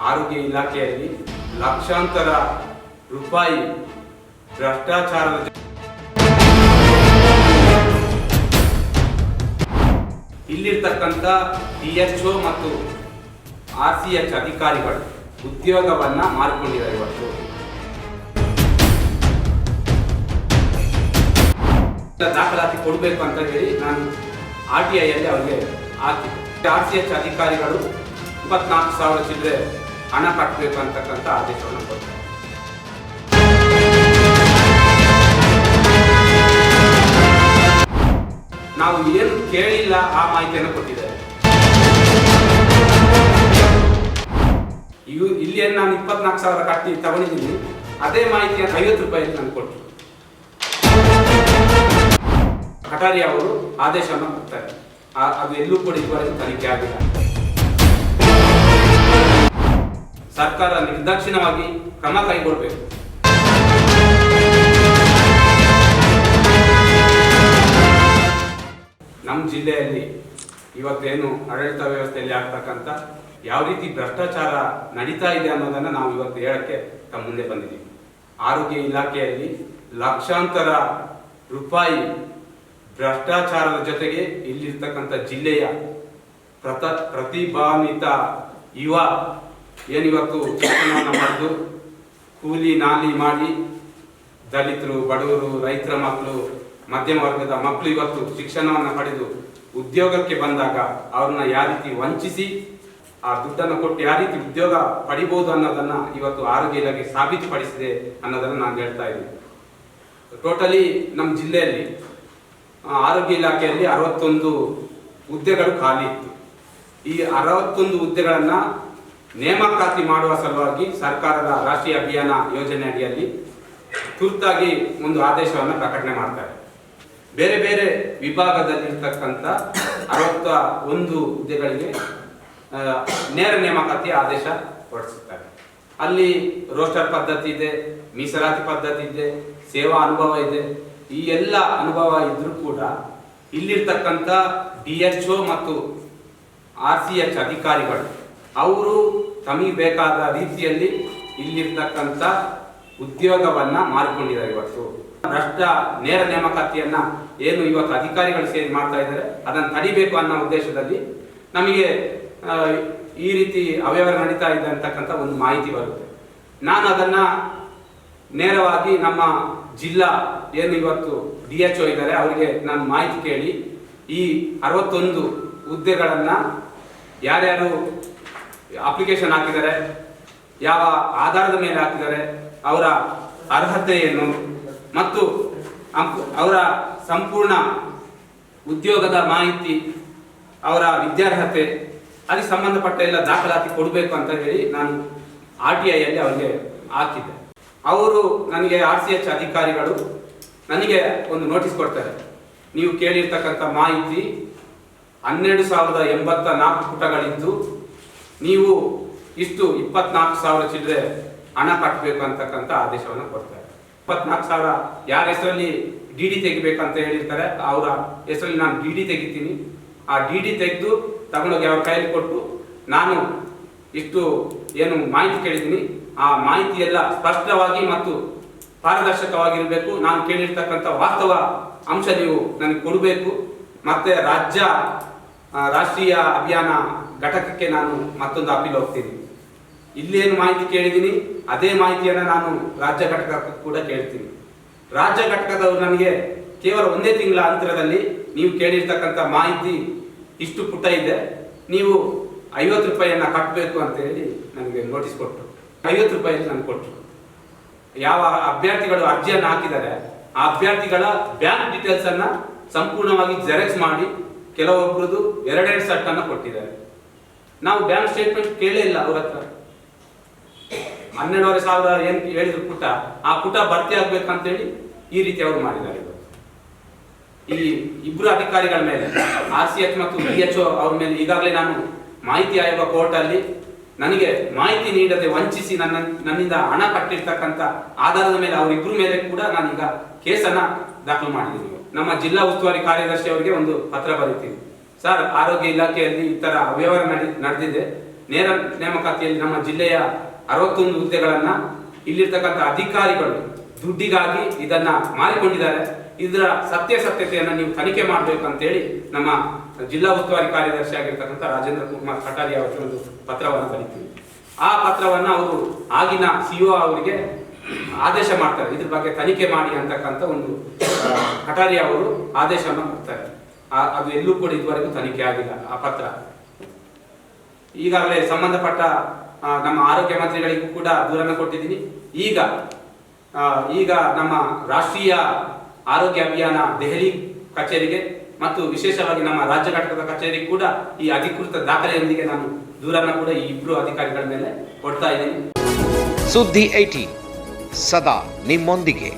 ಆರೋಗ್ಯ ಇಲಾಖೆಯಲ್ಲಿ ಲಕ್ಷಾಂತರ ರೂಪಾಯಿ ಭ್ರಷ್ಟಾಚಾರದ ಇಲ್ಲಿರ್ತಕ್ಕಂಥ ಡಿ ಎಚ್ ಒ ಮತ್ತು ಆರ್ ಸಿ ಎಚ್ ಅಧಿಕಾರಿಗಳು ಉದ್ಯೋಗವನ್ನ ಮಾರ್ಕೊಂಡಿದ್ದಾರೆ ಇವತ್ತು. ದಾಖಲಾತಿ ಕೊಡಬೇಕು ಅಂತ ಹೇಳಿ ನಾನು ಆರ್ ಟಿ ಐಯಲ್ಲಿ ಅವರಿಗೆ ಆರ್ ಸಿ ಎಚ್ ಅಧಿಕಾರಿಗಳು ಇಪ್ಪತ್ನಾಲ್ಕು ಸಾವಿರ ಚಿಲ್ಲರೆ ಹಣ ಕಟ್ಟಬೇಕು ಅಂತಕ್ಕಂಥ ಆದೇಶವನ್ನು ಕೊಡ್ತಾರೆ. ನಾವು ಏನು ಕೇಳಿಲ್ಲ ಆ ಮಾಹಿತಿಯನ್ನು ಕೊಟ್ಟಿದ್ದಾರೆ. ಇವು ಇಲ್ಲಿ ನಾನು ಇಪ್ಪತ್ನಾಲ್ಕು ಸಾವಿರ ಕಟ್ಟಿ ತಗೊಂಡಿದ್ದೀನಿ. ಅದೇ ಮಾಹಿತಿಯನ್ನು ಐವತ್ತು ರೂಪಾಯಿ ನಾನು ಕೊಟ್ಟರು ಕಟಾರಿ ಅವರು ಆದೇಶವನ್ನು ಕೊಡ್ತಾರೆ. ಅದು ಎಲ್ಲೂ ಕೂಡ ಇದುವರೆಗೂ ತನಿಖೆ ಆಗಿಲ್ಲ. ಸರ್ಕಾರ ನಿರ್ದಾಕ್ಷಿಣ್ಯವಾಗಿ ಕ್ರಮ ಕೈಗೊಳ್ಳಬೇಕು. ನಮ್ಮ ಜಿಲ್ಲೆಯಲ್ಲಿ ಇವತ್ತೇನು ಆಡಳಿತ ವ್ಯವಸ್ಥೆಯಲ್ಲಿ ಆಗ್ತಕ್ಕಂಥ ಯಾವ ರೀತಿ ಭ್ರಷ್ಟಾಚಾರ ನಡೀತಾ ಇದೆ ಅನ್ನೋದನ್ನು ನಾವು ಇವತ್ತು ಹೇಳಕ್ಕೆ ತಮ್ಮ ಮುಂದೆ ಬಂದಿದ್ದೀವಿ. ಆರೋಗ್ಯ ಇಲಾಖೆಯಲ್ಲಿ ಲಕ್ಷಾಂತರ ರೂಪಾಯಿ ಭ್ರಷ್ಟಾಚಾರದ ಜೊತೆಗೆ ಇಲ್ಲಿರ್ತಕ್ಕಂಥ ಜಿಲ್ಲೆಯ ಪ್ರತ ಪ್ರತಿಭಾನ್ವಿತ ಯುವ ಏನಿವತ್ತು ಶಿಕ್ಷಣವನ್ನು ಪಡೆದು ಕೂಲಿ ನಾಲಿ ಮಾಡಿ, ದಲಿತರು, ಬಡವರು, ರೈತರ ಮಕ್ಕಳು ಮಧ್ಯಮ ವರ್ಗದ ಮಕ್ಕಳು ಇವತ್ತು ಶಿಕ್ಷಣವನ್ನು ಪಡೆದು ಉದ್ಯೋಗಕ್ಕೆ ಬಂದಾಗ ಅವ್ರನ್ನ ಯಾವ ರೀತಿ ವಂಚಿಸಿ, ಆ ದುಡ್ಡನ್ನು ಕೊಟ್ಟು ಯಾವ ರೀತಿ ಉದ್ಯೋಗ ಪಡಿಬಹುದು ಅನ್ನೋದನ್ನ ಇವತ್ತು ಆರೋಗ್ಯ ಇಲಾಖೆ ಸಾಬೀತುಪಡಿಸಿದೆ ಅನ್ನೋದನ್ನ ನಾನು ಹೇಳ್ತಾ ಇದ್ದೀನಿ. ಟೋಟಲಿ ನಮ್ಮ ಜಿಲ್ಲೆಯಲ್ಲಿ ಆರೋಗ್ಯ ಇಲಾಖೆಯಲ್ಲಿ ಅರವತ್ತೊಂದು ಹುದ್ದೆಗಳು ಖಾಲಿ ಇತ್ತು. ಈ ಅರವತ್ತೊಂದು ಹುದ್ದೆಗಳನ್ನ ನೇಮಕಾತಿ ಮಾಡುವ ಸಲುವಾಗಿ ಸರ್ಕಾರದ ರಾಷ್ಟ್ರೀಯ ಅಭಿಯಾನ ಯೋಜನೆ ಅಡಿಯಲ್ಲಿ ತುರ್ತಾಗಿ ಒಂದು ಆದೇಶವನ್ನು ಪ್ರಕಟಣೆ ಮಾಡ್ತಾರೆ. ಬೇರೆ ಬೇರೆ ವಿಭಾಗದಲ್ಲಿರ್ತಕ್ಕಂಥ ಅರವತ್ತ ಒಂದು ಹುದ್ದೆಗಳಿಗೆ ನೇರ ನೇಮಕಾತಿ ಆದೇಶ ಹೊರಡಿಸುತ್ತಾರೆ. ಅಲ್ಲಿ ರೋಸ್ಟರ್ ಪದ್ಧತಿ ಇದೆ, ಮೀಸಲಾತಿ ಪದ್ಧತಿ ಇದೆ, ಸೇವಾ ಅನುಭವ ಇದೆ. ಈ ಎಲ್ಲ ಅನುಭವ ಇದ್ರೂ ಕೂಡ ಇಲ್ಲಿರ್ತಕ್ಕಂಥ ಡಿ ಎಚ್ ಒ ಮತ್ತು ಆರ್ ಸಿ ಎಚ್ ಅಧಿಕಾರಿಗಳು, ಅವರು ತಮಗೆ ಬೇಕಾದ ರೀತಿಯಲ್ಲಿ ಇಲ್ಲಿರ್ತಕ್ಕಂಥ ಉದ್ಯೋಗವನ್ನು ಮಾಡಿಕೊಂಡಿದ್ದಾರೆ ಇವತ್ತು. ಭ್ರಷ್ಟ ನೇರ ನೇಮಕಾತಿಯನ್ನು ಏನು ಇವತ್ತು ಅಧಿಕಾರಿಗಳು ಸೇರಿ ಮಾಡ್ತಾ ಇದ್ದಾರೆ, ಅದನ್ನು ತಡಿಬೇಕು ಅನ್ನೋ ಉದ್ದೇಶದಲ್ಲಿ ನಮಗೆ ಈ ರೀತಿ ಅವ್ಯವಹಾರ ನಡೀತಾ ಇದೆ ಅಂತಕ್ಕಂಥ ಒಂದು ಮಾಹಿತಿ ಬರುತ್ತೆ. ನಾನು ಅದನ್ನು ನೇರವಾಗಿ ನಮ್ಮ ಜಿಲ್ಲಾ ಏನು ಇವತ್ತು ಡಿ ಎಚ್ ಒ ಇದ್ದಾರೆ, ಅವರಿಗೆ ನಾನು ಮಾಹಿತಿ ಕೇಳಿ ಈ ಅರವತ್ತೊಂದು ಹುದ್ದೆಗಳನ್ನು ಯಾರ್ಯಾರು ಅಪ್ಲಿಕೇಶನ್ ಹಾಕಿದ್ದಾರೆ. ಯಾವ ಆಧಾರದ ಮೇಲೆ ಹಾಕಿದ್ದಾರೆ, ಅವರ ಅರ್ಹತೆ ಏನು ಮತ್ತು ಅವರ ಸಂಪೂರ್ಣ ಉದ್ಯೋಗದ ಮಾಹಿತಿ, ಅವರ ವಿದ್ಯಾರ್ಹತೆ, ಅದಕ್ಕೆ ಸಂಬಂಧಪಟ್ಟ ಎಲ್ಲ ದಾಖಲಾತಿ ಕೊಡಬೇಕು ಅಂತ ಹೇಳಿ ನಾನು ಆರ್ ಟಿ ಐಯಲ್ಲಿ ಅವರಿಗೆ ಹಾಕಿದ್ದೆ. ಅವರು ನನಗೆ ಆರ್ ಸಿ ಎಚ್ ಅಧಿಕಾರಿಗಳು ನನಗೆ ಒಂದು ನೋಟಿಸ್ ಕೊಡ್ತಾರೆ. ನೀವು ಕೇಳಿರ್ತಕ್ಕಂಥ ಮಾಹಿತಿ ಹನ್ನೆರಡು ಸಾವಿರದ ಎಂಬತ್ತ ನಾಲ್ಕು ಪುಟಗಳಿದ್ದು ನೀವು ಇಷ್ಟು ಇಪ್ಪತ್ನಾಲ್ಕು ಸಾವಿರ ಚಿಲ್ಲರೆ ಹಣ ಕಟ್ಟಬೇಕು ಅಂತಕ್ಕಂಥ ಆದೇಶವನ್ನು ಕೊಡ್ತಾರೆ. ಇಪ್ಪತ್ನಾಲ್ಕು ಸಾವಿರ ಯಾರ ಹೆಸರಲ್ಲಿ ಡಿ ಡಿ ತೆಗಿಬೇಕಂತ ಹೇಳಿರ್ತಾರೆ, ಅವರ ಹೆಸರಲ್ಲಿ ನಾನು ಡಿ ಡಿ ತೆಗಿತೀನಿ. ಆ ಡಿ ಡಿ ತೆಗೆದು ತಗೊಂಡೋಗಿ ಅವ್ರ ಕೈಯಲ್ಲಿ ಕೊಟ್ಟು ನಾನು ಇಷ್ಟು ಏನು ಮಾಹಿತಿ ಕೇಳಿದ್ದೀನಿ. ಆ ಮಾಹಿತಿ ಎಲ್ಲ ಸ್ಪಷ್ಟವಾಗಿ ಮತ್ತು ಪಾರದರ್ಶಕವಾಗಿರಬೇಕು. ನಾನು ಕೇಳಿರ್ತಕ್ಕಂಥ ವಾಸ್ತವ ಅಂಶ ನೀವು ನನಗೆ ಕೊಡಬೇಕು. ಮತ್ತು ರಾಜ್ಯ ರಾಷ್ಟ್ರೀಯ ಅಭಿಯಾನ ಘಟಕಕ್ಕೆ ನಾನು ಮತ್ತೊಂದು ಅಪೀಲ್ ಹೋಗ್ತೀನಿ. ಇಲ್ಲೇನು ಮಾಹಿತಿ ಕೇಳಿದ್ದೀನಿ, ಅದೇ ಮಾಹಿತಿಯನ್ನು ನಾನು ರಾಜ್ಯ ಘಟಕಕ್ಕೂ ಕೂಡ ಕೇಳ್ತೀನಿ. ರಾಜ್ಯ ಘಟಕದವರು ನನಗೆ ಕೇವಲ ಒಂದೇ ತಿಂಗಳ ಅಂತರದಲ್ಲಿ ನೀವು ಕೇಳಿರ್ತಕ್ಕಂಥ ಮಾಹಿತಿ ಇಷ್ಟು ಪುಟ ಇದೆ. ನೀವು ಐವತ್ತು ರೂಪಾಯಿಯನ್ನು ಕಟ್ಟಬೇಕು ಅಂತ ಹೇಳಿ ನನಗೆ ನೋಟಿಸ್ ಕೊಟ್ಟರು ಐವತ್ತು ರೂಪಾಯಿ ನನಗೆ ಕೊಟ್ಟರು ಯಾವ ಅಭ್ಯರ್ಥಿಗಳು ಅರ್ಜಿಯನ್ನು ಹಾಕಿದ್ದಾರೆ, ಆ ಅಭ್ಯರ್ಥಿಗಳ ಬ್ಯಾಂಕ್ ಡೀಟೇಲ್ಸನ್ನು ಸಂಪೂರ್ಣವಾಗಿ ಜೆರಾಕ್ಸ್ ಮಾಡಿ ಕೆಲವೊಬ್ಬರದು ಎರಡೆರಡು ಸೆಟ್ ಅನ್ನ ಕೊಟ್ಟಿದ್ದಾರೆ. ನಾವು ಬ್ಯಾಂಕ್ ಸ್ಟೇಟ್ಮೆಂಟ್ ಕೇಳೇ ಇಲ್ಲ ಅವ್ರ ಹತ್ರ. ಹನ್ನೆರಡುವರೆ ಸಾವಿರ ಏನ್ ಹೇಳಿದ್ರು ಪುಟ, ಆ ಪುಟ ಭರ್ತಿ ಆಗ್ಬೇಕಂತೇಳಿ ಈ ರೀತಿ ಅವರು ಮಾಡಿದ್ದಾರೆ ಈ ಇಬ್ರು ಅಧಿಕಾರಿಗಳ ಮೇಲೆ ಆರ್ ಸಿ ಎಚ್ ಮತ್ತು ಬಿ ಎಚ್ ಅವ್ರ ಮೇಲೆ ಈಗಾಗಲೇ ನಾನು ಮಾಹಿತಿ ಆಯೋಗ ಕೋರ್ಟ್ ಅಲ್ಲಿ ನನಗೆ ಮಾಹಿತಿ ನೀಡದೆ ವಂಚಿಸಿ ನನ್ನ, ನನ್ನಿಂದ ಹಣ ಕಟ್ಟಿರ್ತಕ್ಕಂಥ ಆಧಾರದ ಮೇಲೆ ಅವರಿಬ್ಬರ ಮೇಲೆ ಕೂಡ ನಾನೀಗ ಕೇಸನ್ನ ದಾಖಲು ಮಾಡಿದ್ದೀನಿ. ನಮ್ಮ ಜಿಲ್ಲಾ ಉಸ್ತುವಾರಿ ಕಾರ್ಯದರ್ಶಿ ಅವರಿಗೆ ಒಂದು ಪತ್ರ ಬರೀತೀನಿ. ಸರ್, ಆರೋಗ್ಯ ಇಲಾಖೆಯಲ್ಲಿ ಈ ತರ ಅವ್ಯವಹಾರ ನಡೆ, ನಡೆದಿದೆ. ನೇರ ನೇಮಕಾತಿಯಲ್ಲಿ ನಮ್ಮ ಜಿಲ್ಲೆಯ ಅರವತ್ತೊಂದು ಹುದ್ದೆಗಳನ್ನ ಇಲ್ಲಿರ್ತಕ್ಕಂಥ ಅಧಿಕಾರಿಗಳು ದುಡ್ಡಿಗಾಗಿ ಇದನ್ನ ಮಾರಿಕೊಂಡಿದ್ದಾರೆ. ಇದರ ಸತ್ಯಾಸತ್ಯತೆಯನ್ನು ನೀವು ತನಿಖೆ ಮಾಡಬೇಕಂತೇಳಿ ನಮ್ಮ ಜಿಲ್ಲಾ ಉಸ್ತುವಾರಿ ಕಾರ್ಯದರ್ಶಿ ಆಗಿರ್ತಕ್ಕಂಥ ರಾಜೇಂದ್ರ ಕುಮಾರ್ ಕಟಾರಿ ಅವರಿಗೆ ಒಂದು ಪತ್ರವನ್ನು ಬರೀತೀವಿ ಆ ಪತ್ರವನ್ನ ಅವರು ಆಗಿನ ಸಿಒ ಅವರಿಗೆ ಆದೇಶ ಮಾಡ್ತಾರೆ. ಇದ್ರ ಬಗ್ಗೆ ತನಿಖೆ ಮಾಡಿ ಅಂತಕ್ಕಂಥ ಒಂದು ಕಟಾರಿ ಅವರು ಆದೇಶವನ್ನು ಕೊಡ್ತಾರೆ. ಅದು ಎಲ್ಲೂ ಕೂಡ ಇದುವರೆಗೂ ತನಿಖೆ ಆಗಿಲ್ಲ, ಆ ಪತ್ರ. ಈಗಾಗಲೇ ಸಂಬಂಧಪಟ್ಟ ನಮ್ಮ ಆರೋಗ್ಯ ಮಂತ್ರಿಗಳಿಗೂ ಕೂಡ ದೂರನ್ನು ಕೊಟ್ಟಿದ್ದೀನಿ. ಈಗ ಈಗ ನಮ್ಮ ರಾಷ್ಟ್ರೀಯ ಆರೋಗ್ಯ ಅಭಿಯಾನ ದೆಹಲಿ ಕಚೇರಿಗೆ ಮತ್ತು ವಿಶೇಷವಾಗಿ ನಮ್ಮ ರಾಜ್ಯ ಘಟಕದ ಕಚೇರಿ ಕೂಡ ಈ ಅಧಿಕೃತ ದಾಖಲೆಯೊಂದಿಗೆ ನಾನು ದೂರನ್ನು ಕೂಡ ಈ ಇಬ್ಬರು ಅಧಿಕಾರಿಗಳ ಮೇಲೆ ಕೊಡ್ತಾ ಇದ್ದೀನಿ. ಸುದ್ದಿ ಐಟಿ, ಸದಾ ನಿಮ್ಮೊಂದಿಗೆ.